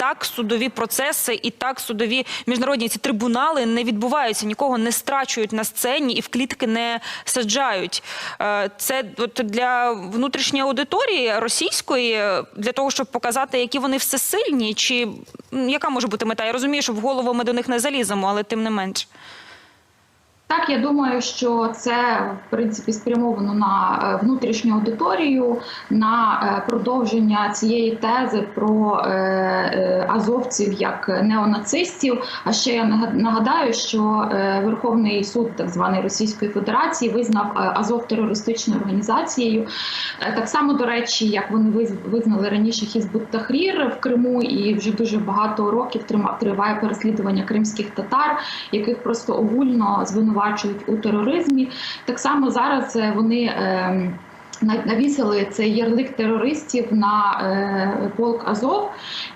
так судові процеси і так судові міжнародні ці трибунали не відбуваються, нікого не страчують на сцені і в клітки не саджають. Е, Це от для внутрішньої аудиторії російської, е, для того, щоб показати, які вони всесильні, чи яка може бути мета? Я розумію, що в голову ми до них не заліземо, але тим не менш. Так, я думаю, що це в принципі спрямовано на е, внутрішню аудиторію, на е, продовження цієї тези про е, азовців як неонацистів. А ще я нага- нагадаю, що Верховний суд так званої Російської Федерації визнав Азов терористичною організацією. Так само, до речі, як вони виз- визнали раніше Хізбут Тахрір в Криму, і вже дуже багато років триває переслідування кримських татар, яких просто огульно звинувачують у тероризмі. Так само зараз е, вони. ем, Навісили цей ярлик терористів на е, полк Азов,